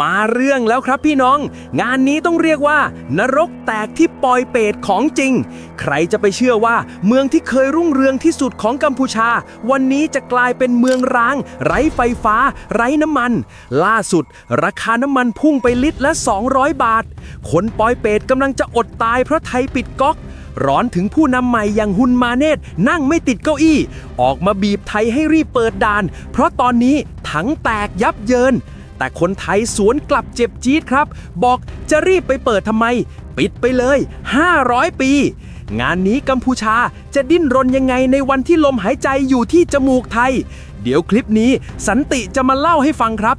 มาเรื่องแล้วครับพี่น้อง งานนี้ต้องเรียกว่า นรกแตกที่ปอยเปตของจริง ใครจะไปเชื่อว่า เมืองที่เคยรุ่งเรืองที่สุดของกัมพูชา วันนี้จะกลายเป็นเมืองร้าง ไร้ไฟฟ้า ไร้น้ำมัน ล่าสุด ราคาน้ำมันพุ่งไปลิตรละ 200 บาท คนปอยเปตกำลังจะอดตายเพราะไทยปิดก๊อกร้อนถึงผู้นำใหม่อย่างฮุนมาเนตนั่งไม่ติดเก้าอี้ ออกมาบีบไทยให้รีบเปิดด่าน เพราะตอนนี้ถังแตกยับเยิน แต่คนไทยสวนกลับเจ็บจี๊ดครับ บอกจะรีบไปเปิดทำไม ปิดไปเลย 500 ปี งานนี้กัมพูชาจะดิ้นรนยังไงในวันที่ลมหายใจอยู่ที่จมูกไทย เดี๋ยวคลิปนี้สันติจะมาเล่าให้ฟังครับ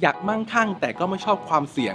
อยากมั่งคั่งแต่ก็ไม่ชอบความเสี่ยง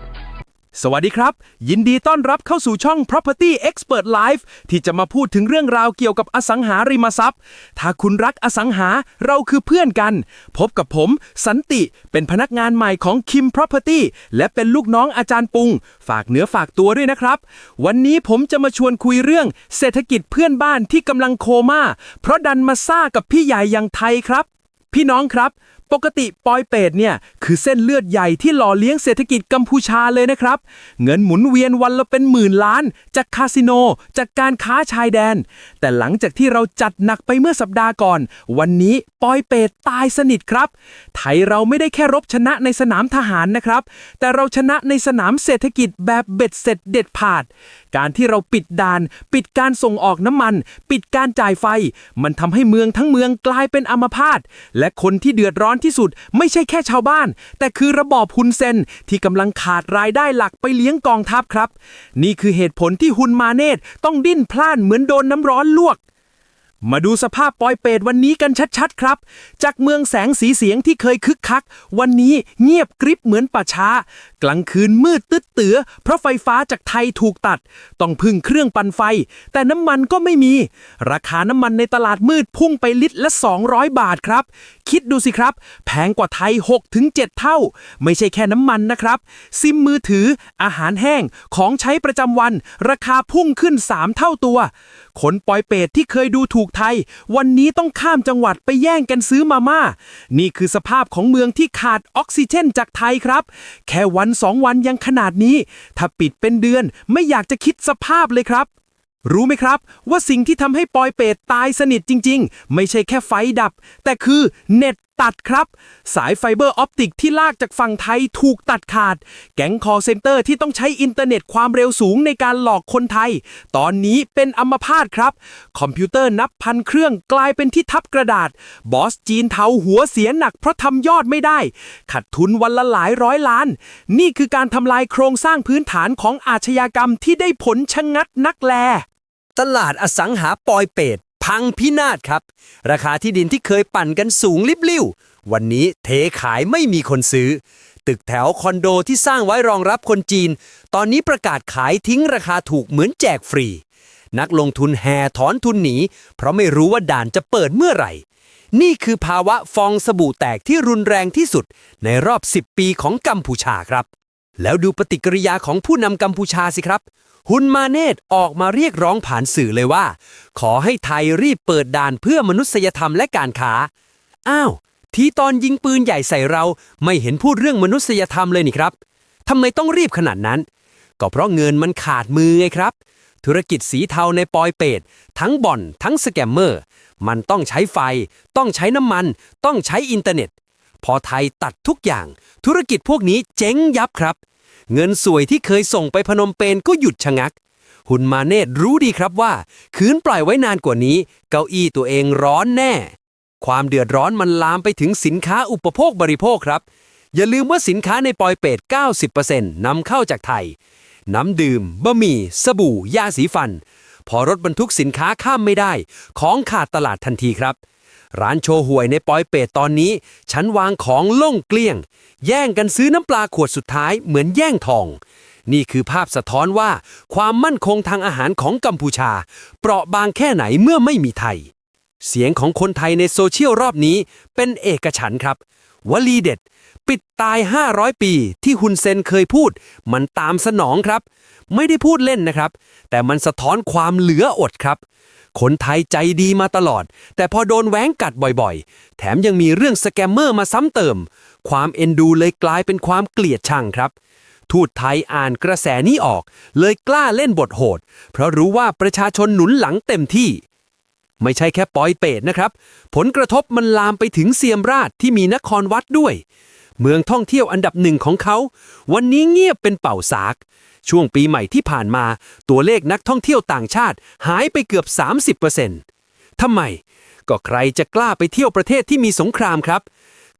สวัสดีครับ ยินดีต้อนรับเข้าสู่ช่อง Property Expert Live ที่จะมาพูดถึงเรื่องราวเกี่ยวกับอสังหาริมทรัพย์ ถ้าคุณรักอสังหาเราคือเพื่อนกัน พบกับผม สันติเป็นพนักงานใหม่ของ Kim Property และเป็นลูกน้องอาจารย์ปุง ฝากเนื้อฝากตัวด้วยนะครับ วันนี้ผมจะมาชวนคุยเรื่อง เศรษฐกิจเพื่อนบ้านที่กำลังโคม่าเพราะดันมาซ่ากับพี่ใหญ่อย่างไทยครับ พี่น้องครับ ปกติปอยเปตเนี่ย คือเส้นเลือดใหญ่ที่หล่อเลี้ยงเศรษฐกิจกัมพูชาเลยนะครับ เงินหมุนเวียนวันละเป็นหมื่นล้าน จากคาสิโน จากการค้าชายแดน แต่หลังจากที่เราจัดหนักไปเมื่อสัปดาห์ก่อน วันนี้ ปอยเปตตายสนิทครับ ไทยเราไม่ได้แค่รบชนะในสนามทหารนะครับ แต่เราชนะในสนามเศรษฐกิจแบบเบ็ดเสร็จเด็ดขาด การที่เราปิดด่าน ปิดการส่งออกน้ำมัน ปิดการจ่ายไฟ มันทำให้เมืองทั้งเมืองกลายเป็นอัมพาตและคนที่เดือดร้อนที่สุด ไม่ใช่แค่ชาวบ้าน แต่คือระบอบฮุนเซนที่กำลังขาดรายได้หลักไปเลี้ยงกองทัพครับ นี่คือเหตุผลที่ฮุนมาเนตต้องดิ้นพล่านเหมือนโดนน้ำร้อนลวก มาดูสภาพปอยเปตวันนี้กันชัดๆครับ จากเมืองแสงสีเสียงที่เคยคึกคัก วันนี้เงียบกริบเหมือนป่าช้า กลางคืนมืดตึ๊ดเตือ เพราะไฟฟ้าจากไทยถูกตัด ต้องพึ่งเครื่องปั่นไฟ แต่น้ำมันก็ไม่มี ราคาน้ำมันในตลาดมืดพุ่งไปลิตรละ 200 บาทครับ คิดดูสิครับ แพงกว่าไทย 6-7 เท่า ไม่ใช่แค่น้ำมันนะครับ ซิมมือถือ อาหารแห้ง ของใช้ประจำวัน ราคาพุ่งขึ้น 3 เท่าตัว คนปอยเปตที่เคยดูถูกไทย วันนี้ต้องข้ามจังหวัดไปแย่งกันซื้อมาม่า นี่คือสภาพของเมืองที่ขาดออกซิเจนจากไทยครับ แค่วันสองวันยังขนาดนี้ ถ้าปิดเป็นเดือนไม่อยากจะคิดสภาพเลยครับ รู้ไหมครับ ว่าสิ่งที่ทำให้ปอยเปตตายสนิทจริง ๆ ไม่ใช่แค่ไฟดับ แต่คือเน็ต ตัดครับ สายไฟเบอร์ออปติกที่ลากจากฝั่งไทยถูกตัดขาด แก๊งคอเซ็นเตอร์ที่ต้องใช้อินเทอร์เน็ตความเร็วสูงในการหลอกคนไทย ตอนนี้เป็นอัมพาตครับ คอมพิวเตอร์นับพันเครื่องกลายเป็นที่ทับกระดาษ บอสจีนเทาหัวเสียหนักเพราะทำยอดไม่ได้ขัดทุนวันละหลายร้อยล้าน นี่คือการทำลายโครงสร้างพื้นฐานของอาชญากรรมที่ได้ผลชะงัดนักแลตลาดอสังหาปอยเปต พังพินาศครับ ราคาที่ดินที่เคยปั่นกันสูงลิบลิ่ววันนี้เทขายไม่มีคนซื้อ ตึกแถวคอนโดที่สร้างไว้รองรับคนจีน ตอนนี้ประกาศขายทิ้งราคาถูกเหมือนแจกฟรี นักลงทุนแห่ถอนทุนหนี เพราะไม่รู้ว่าด่านจะเปิดเมื่อไหร่ นี่คือภาวะฟองสบู่แตกที่รุนแรงที่สุดในรอบ 10 ปีของกัมพูชาครับ แล้วดูปฏิกิริยาของผู้นำกัมพูชาสิครับ ฮุนมาเนตออกมาเรียกร้องผ่านสื่อเลยว่า ขอให้ไทยรีบเปิดด่านเพื่อมนุษยธรรมและการค้า อ้าว ทีตอนยิงปืนใหญ่ใส่เราไม่เห็นพูดเรื่องมนุษยธรรมเลยนี่ครับทำไมต้องรีบขนาดนั้น ก็เพราะเงินมันขาดมือไงครับ ธุรกิจสีเทาในปอยเปตทั้งบ่อน ทั้งสแกมเมอร์ มันต้องใช้ไฟ ต้องใช้น้ำมัน ต้องใช้อินเทอร์เน็ต พอไทยตัดทุกอย่าง ธุรกิจพวกนี้เจ๊งยับครับ เงินสวยที่เคยส่งไปพนมเปญก็หยุดชะงัก หุนมาเนตรู้ดีครับว่า คืนปล่อยไว้นานกว่านี้ เก้าอี้ตัวเองร้อนแน่ ความเดือดร้อนมันลามไปถึงสินค้าอุปโภคบริโภคครับ อย่าลืมว่าสินค้าในปอยเปต90%นำเข้าจากไทย น้ำดื่มบะหมี่ สบู่ ยาสีฟัน พอรถบรรทุกสินค้าข้ามไม่ได้ ของขาดตลาดทันทีครับ ร้านโชห่วยในปอยเปตตอนนี้ ชั้นวางของล่งเกลี้ยง แย่งกันซื้อน้ำปลาขวดสุดท้ายเหมือนแย่งทอง นี่คือภาพสะท้อนว่า ความมั่นคงทางอาหารของกัมพูชา เปราะบางแค่ไหนเมื่อไม่มีไทย เสียงของคนไทยในโซเชียลรอบนี้เป็นเอกฉันครับ วลีเด็ด ปิดตาย 500 ปีที่ฮุนเซนเคยพูด มันตามสนองครับ ไม่ได้พูดเล่นนะครับ แต่มันสะท้อนความเหลืออดครับ คนไทยใจดีมาตลอด แต่พอโดนแหวงกัดบ่อยๆ แถมยังมีเรื่องสแกมเมอร์มาซ้ำเติม ความเอ็นดูเลยกลายเป็นความเกลียดชังครับ ทูตไทยอ่านกระแสนี้ออก เลยกล้าเล่นบทโหด เพราะรู้ว่าประชาชนหนุนหลังเต็มที่ ไม่ใช่แค่ปอยเปตนะครับ ผลกระทบมันลามไปถึงเซียมราชที่มีนครวัดด้วย เมืองท่องเที่ยวอันดับหนึ่งของเขา วันนี้เงียบเป็นเป่าสาก ช่วงปีใหม่ที่ผ่านมา ตัวเลขนักท่องเที่ยวต่างชาติหายไปเกือบ 30%ทำไม ก็ใครจะกล้าไปเที่ยวประเทศที่มีสงครามครับ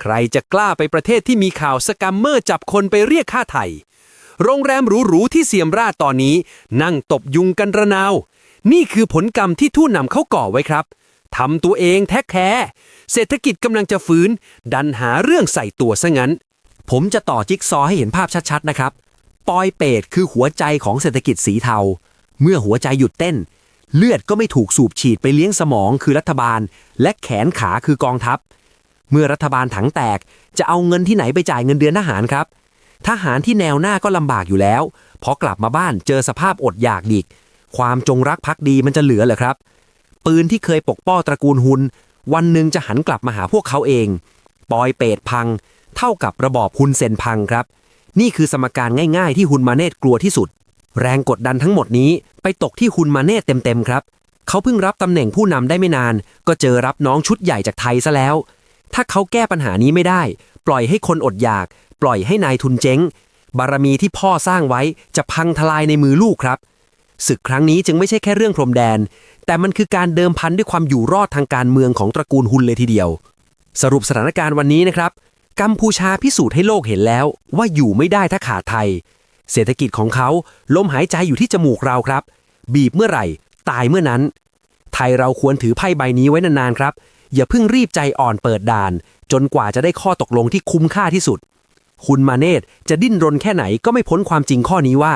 ใครจะกล้าไปประเทศที่มีข่าวสแกัมเมอร์จับคนไปเรียกค่าไถ่โรงแรมหรูๆที่เซียมราชตอนนี้ นั่งตบยุงกันระนาว นี่คือผลกรรมที่ทูตนำเขาก่อไว้ครับ ทำตัวเองแท้แค่เศรษฐกิจกำลังจะฟื้น ดันหาเรื่องใส่ตัวซะงั้น ผมจะต่อจิ๊กซอให้เห็นภาพชัดๆนะครับ ปอยเปตคือหัวใจของเศรษฐกิจสีเทา เมื่อหัวใจหยุดเต้น เลือดก็ไม่ถูกสูบฉีดไปเลี้ยงสมองคือรัฐบาล และแขนขาคือกองทัพ เมื่อรัฐบาลถังแตกจะเอาเงินที่ไหนไปจ่ายเงินเดือนทหารครับ ทหารที่แนวหน้าก็ลำบากอยู่แล้วพอกลับมาบ้านเจอสภาพอดอยากดิกความจงรักภักดีมันจะเหลือเหรอครับ ปืนที่เคยปกป้องตระกูลหุน วันหนึ่งจะหันกลับมาหาพวกเขาเอง ปอยเปตพัง เท่ากับระบอบฮุนเซนพังครับ นี่คือสมการง่ายๆที่ฮุนมาเนตกลัวที่สุด แรงกดดันทั้งหมดนี้ไปตกที่ฮุนมาเนตเต็มๆครับ เขาเพิ่งรับตำแหน่งผู้นำได้ไม่นาน ก็เจอรับน้องชุดใหญ่จากไทยซะแล้ว ถ้าเขาแก้ปัญหานี้ไม่ได้ ปล่อยให้คนอดอยาก ปล่อยให้นายทุนเจ๊ง บารมีที่พ่อสร้างไว้จะพังทลายในมือลูกครับศึกครั้งนี้จึงไม่ใช่แค่เรื่องพรมแดน แต่มันคือการเดิมพันด้วยความอยู่รอดทางการเมืองของตระกูลฮุนเลยทีเดียว สรุปสถานการณ์วันนี้นะครับกัมพูชาพิสูจน์ให้โลกเห็นแล้ว ว่าอยู่ไม่ได้ถ้าขาดไทย เศรษฐกิจของเขาลมหายใจอยู่ที่จมูกเราครับ บีบเมื่อไหร่ ตายเมื่อนั้น ไทยเราควรถือไพ่ใบนี้ไว้นานๆครับ อย่าเพิ่งรีบใจอ่อนเปิดด่าน จนกว่าจะได้ข้อตกลงที่คุ้มค่าที่สุด คุณมาเนตจะดิ้นรนแค่ไหนก็ไม่พ้นความจริงข้อนี้ว่า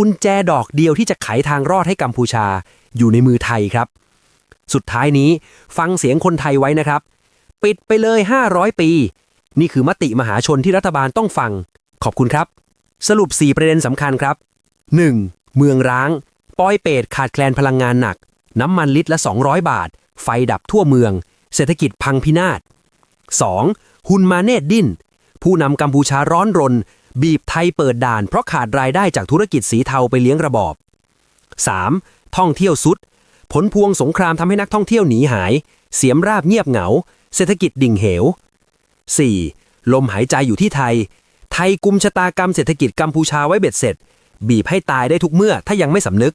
กุญแจดอกเดียวที่จะไขทางรอดให้กัมพูชา อยู่ในมือไทยครับ สุดท้ายนี้ฟังเสียงคนไทยไว้นะครับ ปิดไปเลย 500 ปี นี่คือมติมหาชนที่รัฐบาลต้องฟัง ขอบคุณครับ สรุป 4 ประเด็นสำคัญครับ 1. เมืองร้าง ปอยเปตขาดแคลนพลังงานหนัก น้ำมันลิตรละ 200 บาท ไฟดับทั่วเมือง เศรษฐกิจพังพินาศ 2. ฮุนมาเนตดิ้น ผู้นำกัมพูชาร้อนรน บีบไทยเปิดด่านเพราะขาดรายได้จากธุรกิจสีเทาไปเลี้ยงระบอบ 3. ท่องเที่ยวสุด ผลพวงสงครามทำให้นักท่องเที่ยวหนีหาย เสียมราบเงียบเหงา เศรษฐกิจดิ่งเหว 4. ลมหายใจอยู่ที่ไทย ไทยกุมชะตากรรมเศรษฐกิจกัมพูชาไว้เบ็ดเสร็จ บีบให้ตายได้ทุกเมื่อถ้ายังไม่สำนึก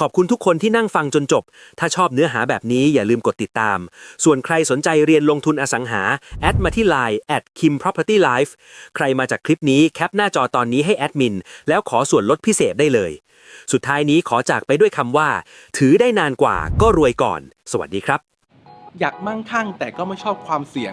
ขอบคุณทุกคนที่นั่งฟังจนจบ ถ้าชอบเนื้อหาแบบนี้อย่าลืมกดติดตาม ส่วนใครสนใจเรียนลงทุนอสังหา แอดมาที่ Line at kim property life ใครมาจากคลิปนี้แคปหน้าจอตอนนี้ให้แอดมิน แล้วขอส่วนลดพิเศษได้เลย สุดท้ายนี้ขอจากไปด้วยคำว่า ถือได้นานกว่าก็รวยก่อน สวัสดีครับ อยากมั่งคั่งแต่ก็ไม่ชอบความเสี่ยง